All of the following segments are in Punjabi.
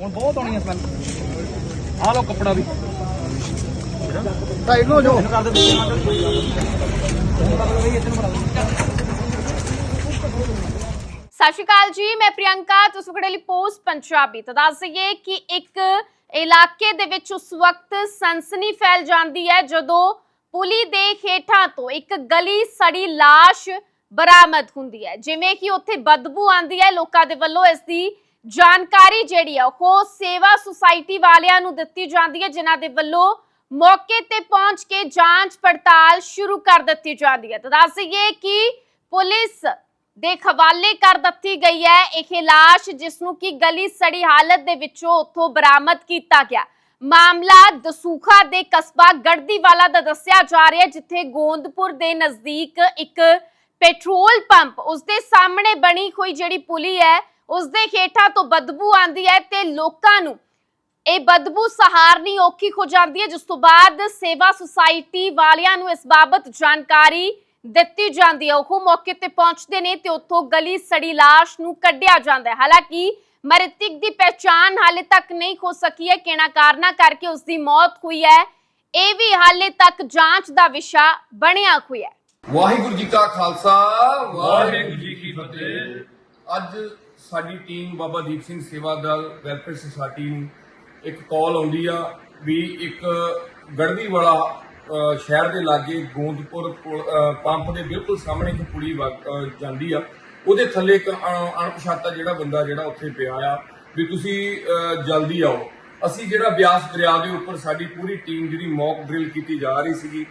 ਹੁਣ ਬਹੁਤ ਆਉਣੀ ਹੈ ਸਮੈਲ। ਆਹ ਲੋ ਕੱਪੜਾ ਵੀ। ਸਾਈਡ ਨੂੰ ਜੋ। ਕਰ ਦੇ ਸਤਿ ਸ਼੍ਰੀ ਅਕਾਲ ਜੀ ਮੈਂ ਪ੍ਰਿਯੰਕਾ। ਤੁਸੀਂ ਖੜੇ ਲਈ ਪੋਸਟ ਪੰਜਾਬੀ ਤਾਂ ਦੱਸ ਦਈਏ ਕਿ ਇੱਕ ਇਲਾਕੇ ਦੇ ਵਿੱਚ ਉਸ ਵਕਤ ਸਨਸਨੀ ਫੈਲ ਜਾਂਦੀ ਹੈ ਜਦੋਂ ਪੁਲੀ ਦੇ ਹੇਠਾਂ ਤੋਂ ਇੱਕ ਗਲੀ ਸੜੀ লাশ ਬਰਾਮਦ ਹੁੰਦੀ ਹੈ। ਜਿਵੇਂ ਕਿ ਉੱਥੇ ਬਦਬੂ ਆਂਦੀ ਹੈ ਲੋਕਾਂ ਦੇ ਵੱਲੋਂ ਇਸ ਦੀ ਜਾਣਕਾਰੀ ਜਿਹੜੀ ਹੈ ਉਹ ਸੇਵਾ ਸੁਸਾਇਟੀ ਵਾਲਿਆਂ ਨੂੰ ਦਿੱਤੀ ਜਾਂਦੀ ਹੈ, ਜਿਨ੍ਹਾਂ ਦੇ ਵੱਲੋਂ ਮੌਕੇ ਤੇ ਪਹੁੰਚ ਕੇ ਜਾਂਚ ਪੜਤਾਲ ਸ਼ੁਰੂ ਕਰ ਦਿੱਤੀ ਜਾਂਦੀ ਹੈ। ਤਾਂ ਦੱਸ ਦਈਏ ਕਿ ਪੁਲਿਸ ਦੇ ਹਵਾਲੇ ਕਰ ਦਿੱਤੀ ਗਈ ਹੈ। ਇਹ লাশ ਜਿਸ ਨੂੰ ਕਿ ਗਲੀ ਸੜੀ ਹਾਲਤ ਦੇ ਵਿੱਚੋਂ ਉੱਥੋਂ ਬਰਾਮਦ ਕੀਤਾ ਗਿਆ। ਮਾਮਲਾ ਦਸੂਖਾ ਦੇ ਕਸਬਾ ਗੜਦੀਵਾਲਾ ਦਾ ਦੱਸਿਆ ਜਾ ਰਿਹਾ ਹੈ, ਜਿੱਥੇ ਗੋਂਦਪੁਰ ਦੇ ਨਜ਼ਦੀਕ ਇੱਕ ਪੈਟਰੋਲ ਪੰਪ ਉਸ ਦੇ ਸਾਹਮਣੇ ਬਣੀ ਹੋਈ ਜਿਹੜੀ ਪੁਲੀ ਹੈ ਉਸ ਦੇ ਹੇਠਾਂ ਤੋਂ ਬਦਬੂ ਆਂਦੀ ਹੈ ਤੇ ਲੋਕਾਂ ਨੂੰ ਇਹ ਬਦਬੂ ਸਹਾਰਨੀ ਔਖੀ ਹੋ ਜਾਂਦੀ ਹੈ। ਜਿਸ ਤੋਂ ਬਾਅਦ ਸੇਵਾ ਸੁਸਾਇਟੀ ਵਾਲਿਆਂ ਨੂੰ ਇਸ ਬਾਬਤ ਜਾਣਕਾਰੀ ਦਿੱਤੀ ਜਾਂਦੀ ਹੈ। ਉਹ ਮੌਕੇ ਤੇ ਪਹੁੰਚਦੇ ਨੇ ਤੇ ਉੱਥੋਂ ਗਲੀ ਸੜੀ লাশ ਨੂੰ ਕੱਢਿਆ ਜਾਂਦਾ ਹੈ। ਹਾਲਾਂਕਿ ਮ੍ਰਿਤਕ ਦੀ ਪਛਾਣ ਹਾਲੇ ਤੱਕ ਨਹੀਂ ਹੋ ਸਕੀ ਹੈ। ਕਿਹੜਾ ਕਾਰਨਾ ਕਰਕੇ ਉਸ ਦੀ ਮੌਤ ਹੋਈ ਹੈ। ਇਹ ਵੀ ਹਾਲੇ ਤੱਕ ਜਾਂਚ ਦਾ ਵਿਸ਼ਾ ਬਣਿਆ ਹੋਇਆ ਹੈ। ਵਾਹਿਗੁਰੂ ਜੀ ਕਾ ਖਾਲਸਾ, ਵਾਹਿਗੁਰੂ ਜੀ ਕੀ ਫਤਿਹ। ਅੱਜ ਸਾਡੀ ਟੀਮ ਬਾਬਾ ਦੀਪ ਸਿੰਘ ਸੇਵਾ ਦਲ, ਵੈਲਫੇਅਰ ਸੁਸਾਇਟੀ ਨੂੰ ਇੱਕ ਕਾਲ ਆਉਂਦੀ ਆ ਵੀ ਇੱਕ ਗੜਦੀ ਵਾਲਾ ਸ਼ਹਿਰ ਦੇ ਲਾਗੇ ਗੋਂਦਪੁਰ ਪੁਲ- ਪੰਪ ਦੇ ਬਿਲਕੁਲ ਸਾਹਮਣੇ ਇੱਕ ਪੁਲੀ ਵਗ- ਜਾਂਦੀ ਆ। ਉਹਦੇ ਥੱਲੇ ਇੱਕ ਅ- ਅਣਪਛਾਤਾ ਜਿਹੜਾ ਬੰਦਾ ਜਿਹੜਾ ਉੱਥੇ ਪਿਆ ਆ ਵੀ ਤੁਸੀਂ ਜਲਦੀ ਆਓ। ਅਸੀਂ ਜਿਹੜਾ ਬਿਆਸ ਦਰਿਆ ਦੇ ਉੱਪਰ ਸਾਡੀ ਪੂਰੀ ਟੀਮ ਜਿਹੜੀ ਮੌਕ ਡਰਿਲ ਕੀਤੀ ਜਾ ਰਹੀ ਸੀਗੀ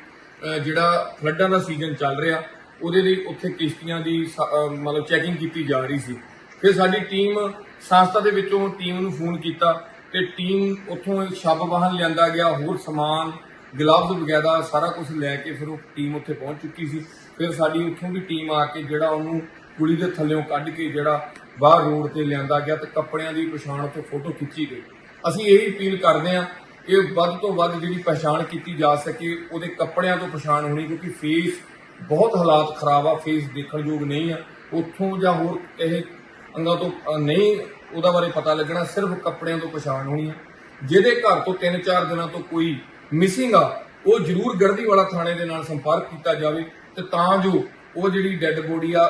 ਜਿਹੜਾ ਫਲੱਡਾਂ ਦਾ ਸੀਜ਼ਨ ਚੱਲ ਰਿਹਾ ਉਹਦੇ ਲਈ ਉੱਥੇ ਕਿਸ਼ਤੀਆਂ ਦੀ ਸ- ਮਤਲਬ ਚੈਕਿੰਗ ਕੀਤੀ ਜਾ ਰਹੀ ਸੀ। ਫਿਰ ਸਾਡੀ ਟੀਮ ਸੰਸਥਾ ਦੇ ਵਿੱਚੋਂ ਟੀਮ ਨੂੰ ਫੋਨ ਕੀਤਾ ਤੇ ਟੀਮ ਉੱਥੋਂ ਸ਼ਬ ਵਾਹਨ ਲਿਆਂਦਾ ਗਿਆ, ਹੋਰ ਸਮਾਨ ਗਲਵਜ਼ ਵਗੈਰਾ ਸਾਰਾ ਕੁਝ ਲੈ ਕੇ ਫਿਰ ਉਹ ਟੀਮ ਉੱਥੇ ਪਹੁੰਚ ਚੁੱਕੀ ਸੀ। ਫਿਰ ਸਾਡੀ ਉੱਥੋਂ ਵੀ ਟੀਮ ਆ ਕੇ ਜਿਹੜਾ ਉਹਨੂੰ ਕੁੜੀ ਦੇ ਥੱਲੇੋਂ ਕੱਢ ਕੇ ਜਿਹੜਾ ਬਾਹਰ ਰੋਡ ਤੇ ਲਿਆਂਦਾ ਗਿਆ ਤੇ ਕੱਪੜਿਆਂ ਦੀ ਪਛਾਣ ਉੱਥੇ ਫੋਟੋ ਖਿੱਚੀ ਗਈ। ਅਸੀਂ ਇਹ ਅਪੀਲ ਕਰਦੇ ਹਾਂ ਇਹ ਵੱਧ ਤੋਂ ਵੱਧ ਜਿਹੜੀ ਪਛਾਣ ਕੀਤੀ ਜਾ ਸਕੇ, ਉਹਦੇ ਕੱਪੜਿਆਂ ਤੋਂ ਪਛਾਣ ਹੋਣੀ, ਕਿਉਂਕਿ ਫੇਸ ਬਹੁਤ ਹਾਲਾਤ ਖਰਾਬ ਆ ਫੇਸ ਦੇਖਣਯੋਗ ਨਹੀਂ ਆ। ਉੱਥੋਂ ਜਾਂ ਹੋਰ ਇਹ ਅੰਗਾਂ ਤੋਂ ਨਹੀਂ, ਉਹਦਾ ਬਾਰੇ ਪਤਾ ਲੱਗਣਾ, ਸਿਰਫ ਕੱਪੜਿਆਂ ਤੋਂ ਪਛਾਣ ਹੋਣੀ ਆ। ਜਿਹਦੇ ਘਰ ਤੋਂ 3-4 ਦਿਨਾਂ ਤੋਂ ਕੋਈ ਮਿਸਿੰਗ ਆ, ਉਹ ਜ਼ਰੂਰ ਗੜਦੀ ਵਾਲਾ ਥਾਣੇ ਦੇ ਨਾਲ ਸੰਪਰਕ ਕੀਤਾ ਜਾਵੇ ਤੇ ਤਾਂ ਜੋ ਉਹ ਜਿਹੜੀ ਡੈੱਡ ਬੋਡੀ ਆ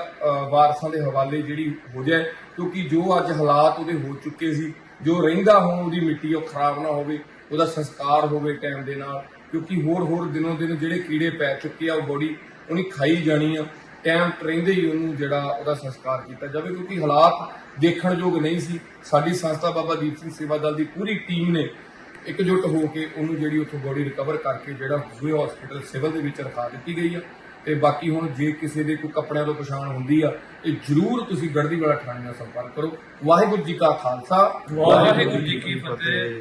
ਵਾਰਸਾਂ ਦੇ ਹਵਾਲੇ ਜਿਹੜੀ ਹੋ ਜਾਏ, ਕਿਉਂਕਿ ਜੋ ਅੱਜ ਹਾਲਾਤ ਉਹਦੇ ਹੋ ਚੁੱਕੇ ਸੀ, ਜੋ ਰਹਿੰਦਾ ਹੋਣ ਉਹਦੀ ਮਿੱਟੀ ਉਹ ਖਰਾਬ ਨਾ ਹੋਵੇ, ਉਹਦਾ ਸੰਸਕਾਰ ਹੋਵੇ ਟਾਈਮ ਦੇ ਨਾਲ, ਕਿਉਂਕਿ ਹੋਰ ਹੋਰ ਦਿਨੋਂ ਦਿਨ ਜਿਹੜੇ ਕੀੜੇ ਪੈ ਚੁੱਕੇ ਆ ਉਹ ਬੋਡੀ ਉਹਨੇ ਖਾਈ ਜਾਣੀ ਆ। ਟਾਈਮ ਰਹਿੰਦੇ ਹੀ ਉਹਨੂੰ ਜਿਹੜਾ ਉਹਦਾ ਸੰਸਕਾਰ ਕੀਤਾ ਜਾਵੇ, ਕਿਉਂਕਿ ਹਾਲਾਤ ਦੇਖਣਯੋਗ ਨਹੀਂ ਸੀ। ਸਾਡੀ ਸੰਸਥਾ ਬਾਬਾ ਦੀਪ ਸਿੰਘ ਸੇਵਾ ਦਲ ਦੀ ਪੂਰੀ ਟੀਮ ਨੇ ਇਕਜੁੱਟ ਹੋ ਕੇ ਉਹਨੂੰ ਜਿਹੜੀ ਉੱਥੋਂ ਬੋਡੀ ਰਿਕਵਰ ਕਰਕੇ ਜਿਹੜਾ ਦੂਏ ਹਸਪੀਟਲ ਸਿਵਲ ਦੇ ਵਿੱਚ ਰਖਾ ਦਿੱਤੀ ਗਈ ਆ। ਤੇ ਬਾਕੀ ਹੁਣ ਜੇ ਕਿਸੇ ਦੇ ਕੋਈ ਕੱਪੜਿਆਂ ਤੋਂ ਪਛਾਣ ਹੁੰਦੀ ਆ, ਇਹ ਜ਼ਰੂਰ ਤੁਸੀਂ ਗੜਦੀ ਵਾਲਾ ਥਾਣੇ ਨਾਲ ਸੰਪਰਕ ਕਰੋ। ਵਾਹਿਗੁਰੂ ਜੀ ਕਾ ਖਾਲਸਾ। ਵਾਹਿਗੁਰੂ ਜੀ ਕੀ ਫਤਿਹ।